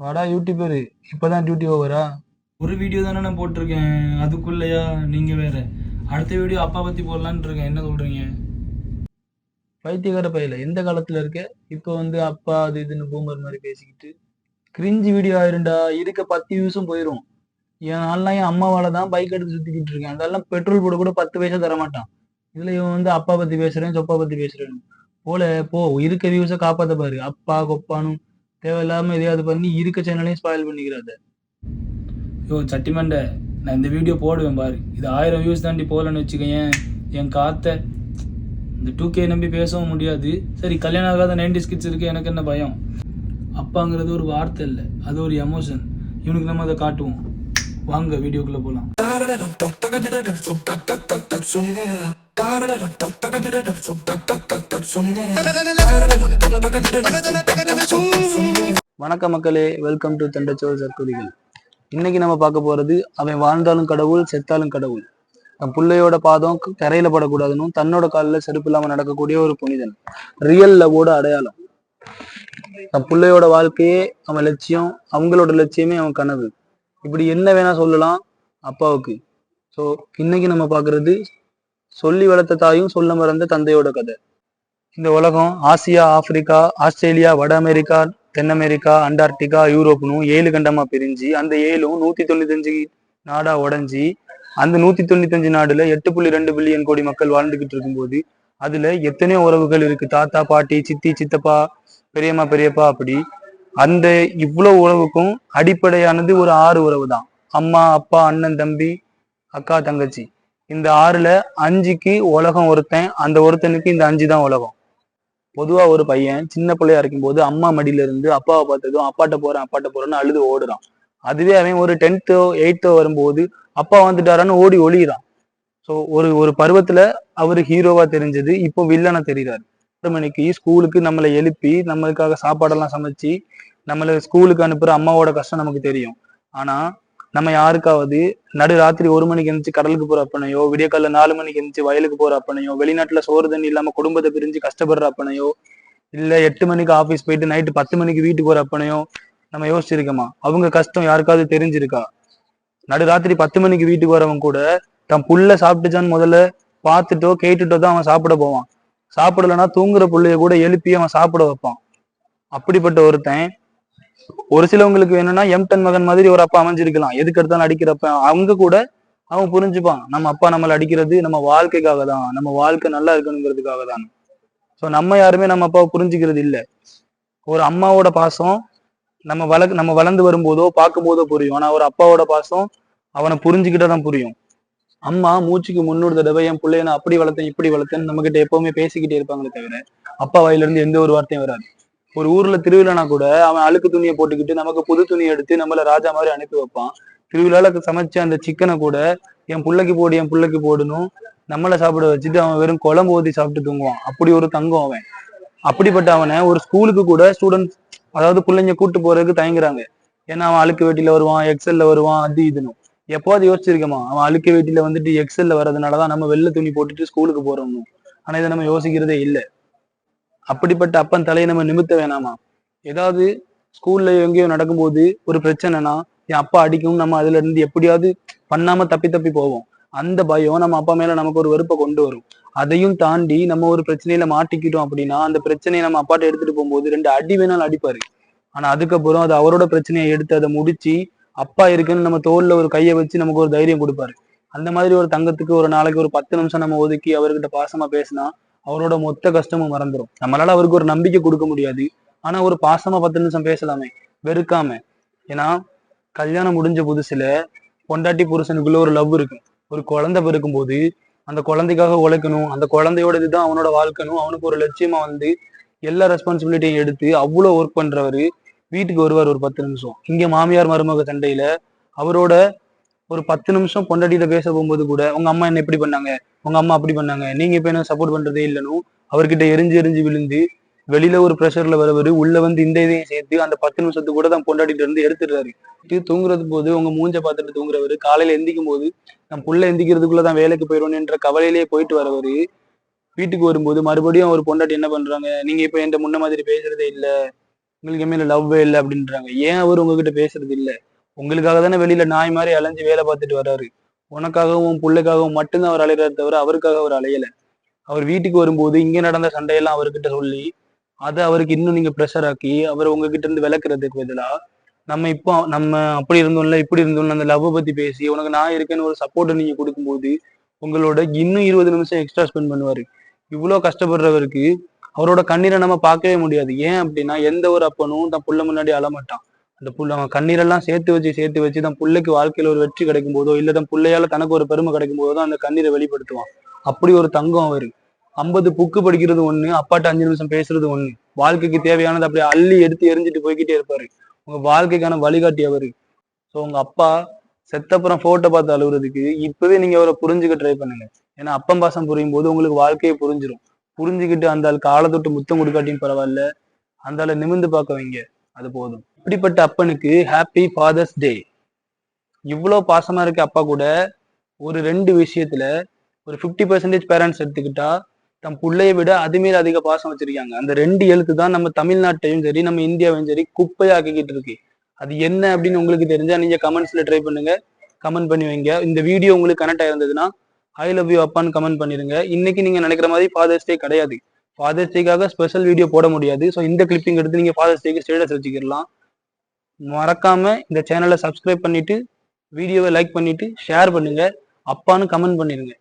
வாடா யூடியூபரு இப்பதான் டியூட்டி ஓவரா ஒரு வீடியோ தானே நான் போட்டிருக்கேன். அதுக்குள்ளேயா? நீங்கள் வேற. அடுத்த வீடியோ அப்பா பற்றி போடலான்னு இருக்கேன். என்ன சொல்கிறீங்க பைத்தியக்கார பையில. எந்த காலத்துல இருக்க? இப்போ வந்து அப்பா அது இதுன்னு பூமர் மாதிரி பேசிக்கிட்டு. கிரிஞ்சு வீடியோ ஆயிருண்டா இருக்க பத்து வியூஸும் போயிடும் என் நான்லாம் என் அம்மாவால தான் பைக் எடுத்து சுத்திக்கிட்டு இருக்கேன். அதெல்லாம் பெட்ரோல் போட கூட பத்து பைசா தர மாட்டான் இதுல இவன் வந்து அப்பா பத்தி பேசுறேன் சொப்பா பத்தி பேசுறேன் போல போ. இருக்க வியூஸை காப்பாத்த பாரு. அப்பா கொப்பானும். தேவையில்லாம எதையாவது பண்ணி இருக்க சேனலையும் ஸ்பாயில் பண்ணிக்கிறாத. யோ சட்டிமண்டை நான் இந்த வீடியோ போடுவேன் பாரு. இது ஆயிரம் வியூஸ் தாண்டி போகலன்னு வச்சுக்கேன் என் காத்தை இந்த டூ கே நம்பி பேசவும் முடியாது. சரி கல்யாணம் ஆகாத நைன்டி ஸ்கிட்ஸ் இருக்கு எனக்கு என்ன பயம்? அப்பாங்கிறது ஒரு வார்த்தை இல்லை அது ஒரு எமோஷன் இவனுக்கு நம்ம அதை காட்டுவோம். வாங்க வீடியோக்குள்ளே போகலாம் வணக்க மக்களே வெல்கம் டு தண்டச்சோர் சற்குதிகள் இன்னைக்கு நம்ம பார்க்க போறது அவன் வாழ்ந்தாலும் கடவுள் செத்தாலும் கடவுள். தன் பிள்ளையோட பாதம் கரையில படக்கூடாதுன்னு தன்னோட காலில் செருப்பு இல்லாம நடக்கக்கூடிய ஒரு புனிதன். ரியல் லவ்வோட அடையாளம். தன் பிள்ளையோட வாழ்க்கையே அவன் லட்சியம் அவங்களோட லட்சியமே அவன் கனவு. இப்படி என்ன வேணா சொல்லலாம் அப்பாவுக்கு. ஸோ இன்னைக்கு நம்ம பார்க்கறது சொல்லி வளர்த்த தாயும் சொல்ல மறந்த தந்தையோட கதை. இந்த உலகம் ஆசியா ஆப்பிரிக்கா ஆஸ்திரேலியா வட அமெரிக்கா தென் அமெரிக்கா அண்டார்டிகா யூரோப்னு ஏழு கண்டமா பிரிஞ்சு அந்த ஏழும் நூத்தி தொண்ணூத்தஞ்சு நாடா உடஞ்சி அந்த நூத்தி தொண்ணூத்தஞ்சு நாடுல எட்டு புள்ளி ரெண்டு பில்லியன் கோடி மக்கள் வாழ்ந்துகிட்டு இருக்கும்போது அதுல எத்தனையோ உறவுகள் இருக்கு. தாத்தா பாட்டி சித்தி சித்தப்பா பெரியம்மா பெரியப்பா அப்படி. அந்த இவ்வளவு உறவுக்கும் அடிப்படையானது ஒரு ஆறு உறவு தான். அம்மா அப்பா அண்ணன் தம்பி அக்கா தங்கச்சி. இந்த ஆறுல அஞ்சுக்கு உலகம் ஒருத்தன் அந்த ஒருத்தனுக்கு இந்த அஞ்சு தான் உலகம். பொதுவா ஒரு பையன் சின்ன பிள்ளையா இருக்கும்போது அம்மா மடியில இருந்து அப்பாவை பார்த்ததும் அப்பாட்ட போறேன் அப்பாட்ட போறேன்னு அழுது ஓடுறான். அதுவே அவன் ஒரு டென்த்தோ எயித்தோ வரும்போது அப்பா வந்துட்டாரான்னு ஓடி ஒளியிறான். ஸோ ஒரு ஒரு பருவத்துல அவரு ஹீரோவா தெரிஞ்சது இப்போ வில்லனா தெரிகிறாரு ஆறு மணிக்கு ஸ்கூலுக்கு நம்மளை எழுப்பி நம்மளுக்காக சாப்பாடெல்லாம் சமைச்சு நம்மளை ஸ்கூலுக்கு அனுப்புற அம்மாவோட கஷ்டம் நமக்கு தெரியும். ஆனா நம்ம யாருக்காவது நடு ராத்திரி ஒரு மணிக்கு எந்திரிச்சு கடலுக்கு போற அப்பனையோ விடிய காலைல நாலு மணிக்கு எந்திரிச்சு வயலுக்கு போற அப்பனையோ வெளிநாட்டுல சோறு தண்ணி இல்லாம குடும்பத்தை பிரிஞ்சு கஷ்டப்படுற அப்பனையோ இல்ல எட்டு மணிக்கு ஆபீஸ் போயிட்டு நைட்டு பத்து மணிக்கு வீட்டுக்கு போற அப்பனையோ நம்ம யோசிச்சிருக்கோமா? அவங்க கஷ்டம் யாருக்காவது தெரிஞ்சிருக்கா? நடு ராத்திரி பத்து மணிக்கு வீட்டுக்கு வரவன் கூட தன் புள்ள சாப்பிட்டுச்சான்னு முதல்ல பார்த்துட்டோ கேட்டுட்டோ தான் அவன் சாப்பிட போவான். சாப்பிடலன்னா தூங்குற புள்ளைய கூட எழுப்பி அவன் சாப்பிட வைப்பான். அப்படிப்பட்ட ஒருத்தன் ஒரு சிலவங்களுக்கு வேணும்னா எம் டென் மகன் மாதிரி ஒரு அப்பா அமைஞ்சிருக்கலாம். எதுக்கு எடுத்தாலும் அடிக்கிறப்ப அவங்க கூட அவன் புரிஞ்சுப்பான். நம்ம அப்பா நம்மளை அடிக்கிறது நம்ம வாழ்க்கைக்காக தான். நம்ம வாழ்க்கை நல்லா இருக்கணுங்கிறதுக்காக தான். ஸோ நம்ம யாருமே நம்ம அப்பாவை புரிஞ்சுக்கிறது இல்லை. ஒரு அம்மாவோட பாசம் நம்ம வள நம்ம வளர்ந்து வரும்போதோ பார்க்கும்போதோ புரியும். ஆனா ஒரு அப்பாவோட பாசம் அவனை புரிஞ்சுக்கிட்டா தான் புரியும். அம்மா மூச்சுக்கு முன்னூறு தடவை என் பிள்ளைய நான் அப்படி வளர்த்தேன் இப்படி வளர்த்தேன்னு நம்ம கிட்ட எப்பவுமே பேசிக்கிட்டே இருப்பாங்களே தவிர அப்பா வாயிலிருந்து எந்த ஒரு வார்த்தையும் வராது. ஒரு ஊர்ல திருவிழானா கூட அவன் அழுக்கு துணியை போட்டுக்கிட்டு நமக்கு புது துணி எடுத்து நம்மள ராஜா மாதிரி அனுப்பி வைப்பான். திருவிழால சமைச்ச அந்த சிக்கனை கூட என் புள்ளைக்கு போடு என் புள்ளைக்கு போடணும் நம்மளை சாப்பிட வச்சுட்டு அவன் வெறும் குழம்பு ஊற்றி சாப்பிட்டு தூங்குவான். அப்படி ஒரு தங்கம் அவன். அப்படிப்பட்ட அவனை ஒரு ஸ்கூலுக்கு கூட ஸ்டூடெண்ட்ஸ் அதாவது பிள்ளைங்க கூட்டு போறதுக்கு தயங்குறாங்க. ஏன்னா அவன் அழுக்கு வேட்டியில வருவான் எக்ஸல்ல வருவான் அது இதுன்னு. எப்போது யோசிச்சிருக்கமா அவன் அழுக்கு வேட்டியில வந்துட்டு எக்ஸல்ல வர்றதுனாலதான் நம்ம வெள்ளை துணி போட்டுட்டு ஸ்கூலுக்கு போறோம் ஆனா இதை நம்ம யோசிக்கிறதே இல்லை. அப்படிப்பட்ட அப்பன் தலையை நம்ம நிமித்த வேணாமா? ஏதாவது ஸ்கூல்ல எங்கேயோ நடக்கும்போது ஒரு பிரச்சனைனா என் அப்பா அடிக்கும் நம்ம அதுல இருந்து எப்படியாவது பண்ணாம தப்பி தப்பி போவோம். அந்த பயம் நம்ம அப்பா மேல நமக்கு ஒரு வெறுப்பை கொண்டு வரும். அதையும் தாண்டி நம்ம ஒரு பிரச்சனையில மாட்டிக்கிட்டோம் அப்படின்னா அந்த பிரச்சனையை நம்ம அப்பாட்ட எடுத்துட்டு போகும்போது ரெண்டு அடி வேணாலும் அடிப்பாரு. ஆனா அதுக்கப்புறம் அது அவரோட பிரச்சனையை எடுத்து அதை முடிச்சு அப்பா இருக்குன்னு நம்ம தோல்ல ஒரு கையை வச்சு நமக்கு ஒரு தைரியம் கொடுப்பாரு. அந்த மாதிரி ஒரு தங்கத்துக்கு ஒரு நாளைக்கு ஒரு பத்து நிமிஷம் நம்ம ஒதுக்கி அவர்கிட்ட பாசமா பேசினா அவரோட மொத்த கஷ்டமும் மறந்துடும் நம்மளால அவருக்கு ஒரு நம்பிக்கை கொடுக்க முடியாது. ஆனா ஒரு பாசமா பத்து நிமிஷம் பேசலாமே. வெறுக்காம. ஏன்னா கல்யாணம் முடிஞ்ச புதுசுல பொண்டாட்டி புருஷனுக்குள்ள ஒரு லவ் இருக்கும் ஒரு குழந்தை பிறக்கும் போது அந்த குழந்தைக்காக உழைக்கணும் அந்த குழந்தையோட இதுதான் அவனோட வாழ்க்கணும் அவனுக்கு ஒரு லட்சியமா வந்து எல்லா ரெஸ்பான்சிபிலிட்டியும் எடுத்து அவ்வளோ ஒர்க் பண்றவரு வீட்டுக்கு வருவார் ஒரு பத்து நிமிஷம். இங்க மாமியார் மருமக சண்டையில அவரோட ஒரு பத்து நிமிஷம் பொண்டாட்டிகிட்ட பேச போகும்போது கூட உங்க அம்மா என்ன இப்படி பண்ணாங்க? உங்க அம்மா அப்படி பண்ணாங்க. நீங்க இப்ப என்ன சப்போர்ட் பண்றதே இல்லைன்னு அவர்கிட்ட எரிஞ்சு எரிஞ்சு விழுந்து வெளியில ஒரு ப்ரெஷர்ல வரவர் உள்ள வந்து இந்த இதையும் சேர்த்து அந்த பத்து நிமிஷத்துக்கு கூட தான் பொண்டாட்டிட்டு இருந்து எடுத்துடுறாரு. தூங்குறது போது உங்க மூஞ்ச பார்த்துட்டு தூங்குறவரு காலையில எந்திக்கும் போது நம்ம புள்ள எந்திக்கிறதுக்குள்ள தான் வேலைக்கு போயிடுவோன்ற கவலையிலேயே போயிட்டு வரவரு வீட்டுக்கு வரும்போது மறுபடியும் அவர் பொண்டாட்டி என்ன பண்றாங்க? நீங்க இப்ப என்கிட்ட முன்ன மாதிரி பேசுறதே இல்ல. உங்களுக்கு மேல லவ்வே இல்லை அப்படின்றாங்க. ஏன் அவர் உங்ககிட்ட பேசுறது இல்ல? உங்களுக்காக தானே வெளியில நாய் மாதிரி அலைஞ்சு வேலை பார்த்துட்டு வர்றாரு உனக்காகவும் பிள்ளைக்காகவும் மட்டும்தான் அவர் அலையிறாரு தவிர அவருக்காக அவர் அலையல. அவர் வீட்டுக்கு வரும்போது இங்க நடந்த சண்டையெல்லாம் அவர்கிட்ட சொல்லி அதை அவருக்கு இன்னும் நீங்க ப்ரெஷர் ஆக்கி அவர் உங்ககிட்ட இருந்து விளக்குறதுக்கு பதிலா நம்ம இப்போ நம்ம அப்படி இருந்தோம்ல இப்படி இருந்தோம்ல அந்த லவ் பத்தி பேசி உனக்கு நான் இருக்கேன்னு ஒரு சப்போர்ட்டை நீங்க கொடுக்கும்போது உங்களோட இன்னும் இருபது நிமிஷம் எக்ஸ்ட்ரா ஸ்பெண்ட் பண்ணுவாரு. இவ்வளவு கஷ்டப்படுறவருக்கு அவரோட கண்ணீரை நம்ம பார்க்கவே முடியாது. ஏன் அப்படின்னா எந்த ஒரு அப்பனும் தன் புள்ள முன்னாடி அழமாட்டான் அந்த புள்ள அவன் கண்ணீரெல்லாம் சேர்த்து வச்சு சேர்த்து வச்சு தான் பிள்ளைக்கு வாழ்க்கையில ஒரு வெற்றி கிடைக்கும் போதோ இல்லை தான் பிள்ளையால தனக்கு ஒரு பெருமை கிடைக்கும் போதோ தான் அந்த கண்ணீரை வெளிப்படுத்துவான். அப்படி ஒரு தங்கம் அவரு. ஐம்பது புக்கு படிக்கிறது ஒண்ணு அப்பாட்ட அஞ்சு நிமிஷம் பேசுறது ஒண்ணு. வாழ்க்கைக்கு தேவையானது அப்படியே அள்ளி எடுத்து எரிஞ்சிட்டு போய்கிட்டே இருப்பாரு. உங்க வாழ்க்கைக்கான வழிகாட்டி அவரு. ஸோ உங்க அப்பா செத்தப்புறம் போட்டோ பார்த்து அழுகுறதுக்கு இப்பவே நீங்க அவரை புரிஞ்சுக்க ட்ரை பண்ணுங்க. ஏன்னா அப்பம் பாசம் புரியும் போது உங்களுக்கு வாழ்க்கையே புரிஞ்சிடும் புரிஞ்சுக்கிட்டு அந்த ஆள் காலை தொட்டு முத்தம் கொடுக்காட்டின்னு பரவாயில்ல. அந்த ஆளை நிமிந்து பார்க்க வைங்க. அது போதும். இப்படிப்பட்ட அப்பனுக்கு ஹாப்பி ஃபாதர்ஸ் டே இவ்வளோ பாசமாக இருக்க அப்பா கூட ஒரு ரெண்டு விஷயத்துல ஒரு ஃபிஃப்டி பர்சன்டேஜ் பேரண்ட்ஸ் எடுத்துக்கிட்டா தம் பிள்ளைய விட அதுமேல அதிக பாசம் வச்சிருக்காங்க. அந்த ரெண்டு எழுத்து தான் நம்ம தமிழ்நாட்டையும் சரி நம்ம இந்தியாவையும் சரி குப்பையாக்கிக்கிட்டு இருக்கு. அது என்ன அப்படின்னு உங்களுக்கு தெரிஞ்சா நீங்க கமெண்ட்ஸ்ல ட்ரை பண்ணுங்க. கமெண்ட் பண்ணி வைங்க. இந்த வீடியோ உங்களுக்கு கனெக்ட் ஆயிருந்ததுன்னா ஐ லவ் யூ அப்பான்னு கமெண்ட் பண்ணிருங்க. இன்னைக்கு நீங்க நினைக்கிற மாதிரி ஃபாதர்ஸ் டே கிடையாது. ஃபாதர்ஸ் டேக்காக ஸ்பெஷல் வீடியோ போட முடியாது. ஸோ இந்த கிளிப்பிங் எடுத்து நீங்க ஃபாதர்ஸ் டேக்கு ஸ்டேட்டஸ் வச்சுக்கலாம் மறக்காம இந்த சேனலை சப்ஸ்கிரைப் பண்ணிட்டு வீடியோவை லைக் பண்ணிட்டு ஷேர் பண்ணுங்க. அப்பான்னு கமெண்ட் பண்ணிருங்க.